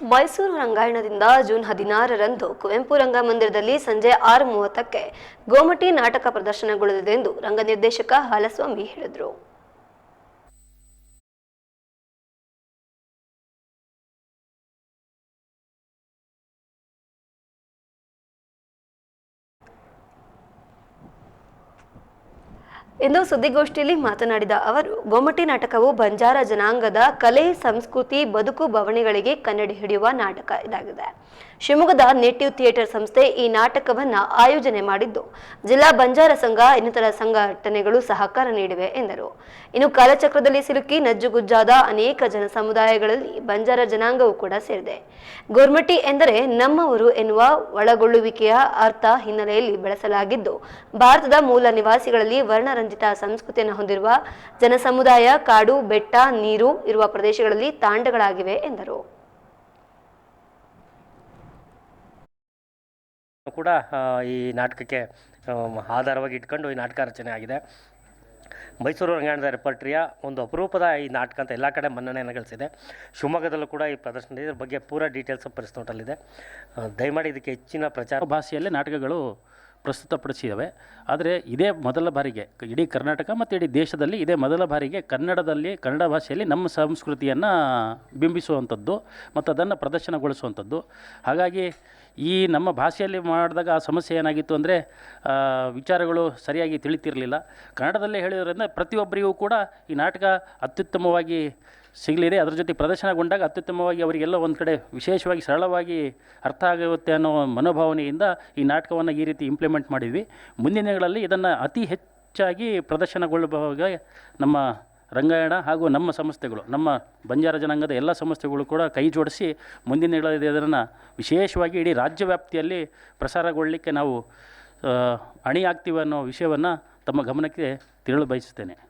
Mysuru ರಂಗಾಯಣದಿಂದ June ಹದಿನಾರರಂದು ಕುವೆಂಪು ರಂಗಮಂದಿರದಲ್ಲಿ ಸಂಜೆ ಆರು ಮೂವತ್ತಕ್ಕೆ ಗೋಮಟಿ ನಾಟಕ ಪ್ರದರ್ಶನಗೊಳ್ಳಲಿದೆ ಎಂದು ರಂಗ ನಿರ್ದೇಶಕ ಹಾಲಸ್ವಾಮಿ ಹೇಳಿದರು. ಇಂದು ಸುದ್ದಿಗೋಷ್ಠಿಯಲ್ಲಿ ಮಾತನಾಡಿದ ಅವರು ಗೋಮಟಿ ನಾಟಕವು ಬಂಜಾರ ಜನಾಂಗದ ಕಲೆ, ಸಂಸ್ಕೃತಿ, ಬದುಕು ಬವಣೆಗಳಿಗೆ ಕನ್ನಡಿ ಹಿಡಿಯುವ ನಾಟಕ ಇದಾಗಿದೆ. ಶಿವಮೊಗ್ಗದ ನೇಟಿವ್ ಥಿಯೇಟರ್ ಸಂಸ್ಥೆ ಈ ನಾಟಕವನ್ನ ಆಯೋಜನೆ ಮಾಡಿದ್ದು. ಜಿಲ್ಲಾ ಬಂಜಾರ ಸಂಘ, ಇನ್ನಿತರ ಸಂಘಟನೆಗಳು ಸಹಕಾರ ನೀಡಿವೆ ಎಂದರು. ಇನ್ನು ಕಾಲಚಕ್ರದಲ್ಲಿ ಸಿಲುಕಿ ನಜ್ಜುಗುಜ್ಜಾದ ಅನೇಕ ಜನ ಸಮುದಾಯಗಳಲ್ಲಿ ಬಂಜಾರ ಜನಾಂಗವೂ ಕೂಡ ಸೇರಿದೆ. ಗೋರ್ಮಟಿ ಎಂದರೆ ನಮ್ಮವರು ಎನ್ನುವ ಒಳಗೊಳ್ಳುವಿಕೆಯ ಅರ್ಥ ಹಿನ್ನೆಲೆಯಲ್ಲಿ ಬೆಳೆಸಲಾಗಿದ್ದು, ಭಾರತದ ಮೂಲ ನಿವಾಸಿಗಳಲ್ಲಿ ವರ್ಣರಂಜಿತ ಸಂಸ್ಕೃತಿಯನ್ನು ಹೊಂದಿರುವ ಜನಸಮುದಾಯ ಕಾಡು ಬೆಟ್ಟ ನೀರು ಇರುವ ಪ್ರದೇಶಗಳಲ್ಲಿ ತಾಂಡಗಳಾಗಿವೆ ಎಂದರು. ಕೂಡ ಈ ನಾಟಕಕ್ಕೆ ಆಧಾರವಾಗಿ ಇಟ್ಕೊಂಡು ಈ ನಾಟಕ ರಚನೆ ಆಗಿದೆ. ಮೈಸೂರು ರಂಗಾಯಣದ ರೆಪರ್ಟ್ರಿಯ ಒಂದು ಅಪರೂಪದ ಈ ನಾಟಕ ಅಂತ ಎಲ್ಲ ಕಡೆ ಮನ್ನಣೆಯನ್ನು ಗಳಿಸಿದೆ. ಶಿವಮೊಗ್ಗದಲ್ಲೂ ಕೂಡ ಈ ಪ್ರದರ್ಶನ ಇದೆ. ಇದ್ರ ಬಗ್ಗೆ ಪೂರ ಡೀಟೇಲ್ಸ್ ಪ್ರೆಸ್ ನೋಟಲ್ಲಿದೆ. ಆ, ದಯಮಾಡಿ ಇದಕ್ಕೆ ಹೆಚ್ಚಿನ ಪ್ರಚಾರ ಭಾಷೆಯಲ್ಲೇ ನಾಟಕಗಳು ಪ್ರಸ್ತುತಪಡಿಸಿದ್ದಾವೆ ಆದರೆ ಇದೇ ಮೊದಲ ಬಾರಿಗೆ ಇಡೀ ಕರ್ನಾಟಕ ಮತ್ತು ಇಡೀ ದೇಶದಲ್ಲಿ ಇದೇ ಮೊದಲ ಬಾರಿಗೆ ಕನ್ನಡದಲ್ಲಿ, ಕನ್ನಡ ಭಾಷೆಯಲ್ಲಿ ನಮ್ಮ ಸಂಸ್ಕೃತಿಯನ್ನು ಬಿಂಬಿಸುವಂಥದ್ದು ಮತ್ತು ಅದನ್ನು ಪ್ರದರ್ಶನಗೊಳಿಸುವಂಥದ್ದು. ಹಾಗಾಗಿ ಈ ನಮ್ಮ ಭಾಷೆಯಲ್ಲಿ ಮಾಡಿದಾಗ ಆ ಸಮಸ್ಯೆ ಏನಾಗಿತ್ತು ಅಂದರೆ ವಿಚಾರಗಳು ಸರಿಯಾಗಿ ತಿಳಿತಿರಲಿಲ್ಲ. ಕನ್ನಡದಲ್ಲೇ ಹೇಳಿದ್ರಿಂದ ಪ್ರತಿಯೊಬ್ಬರಿಗೂ ಕೂಡ ಈ ನಾಟಕ ಅತ್ಯುತ್ತಮವಾಗಿ ಸಿಗಲಿದೆ. ಅದರ ಜೊತೆ ಪ್ರದರ್ಶನಗೊಂಡಾಗ ಅತ್ಯುತ್ತಮವಾಗಿ ಅವರಿಗೆಲ್ಲ ಒಂದು ಕಡೆ ವಿಶೇಷವಾಗಿ ಸರಳವಾಗಿ ಅರ್ಥ ಆಗುತ್ತೆ ಅನ್ನೋ ಮನೋಭಾವನೆಯಿಂದ ಈ ನಾಟಕವನ್ನು ಈ ರೀತಿ ಇಂಪ್ಲಿಮೆಂಟ್ ಮಾಡಿದ್ವಿ. ಮುಂದಿನ ದಿನಗಳಲ್ಲಿ ಇದನ್ನು ಅತಿ ಹೆಚ್ಚಾಗಿ ಪ್ರದರ್ಶನಗೊಳ್ಳುವಾಗ ನಮ್ಮ ರಂಗಾಯಣ ಹಾಗೂ ನಮ್ಮ ಸಂಸ್ಥೆಗಳು, ನಮ್ಮ ಬಂಜಾರ ಜನಾಂಗದ ಎಲ್ಲ ಸಂಸ್ಥೆಗಳು ಕೂಡ ಕೈ ಜೋಡಿಸಿ ಮುಂದಿನ ದಿನಗಳಲ್ಲಿ ಇದನ್ನು ವಿಶೇಷವಾಗಿ ಇಡೀ ರಾಜ್ಯ ವ್ಯಾಪ್ತಿಯಲ್ಲಿ ಪ್ರಸಾರಗೊಳ್ಳಲಿಕ್ಕೆ ನಾವು ಅಣಿ ಆಗ್ತೀವಿ ಅನ್ನೋ ವಿಷಯವನ್ನು ತಮ್ಮ ಗಮನಕ್ಕೆ ತಿಳಲು ಬಯಸುತ್ತೇನೆ.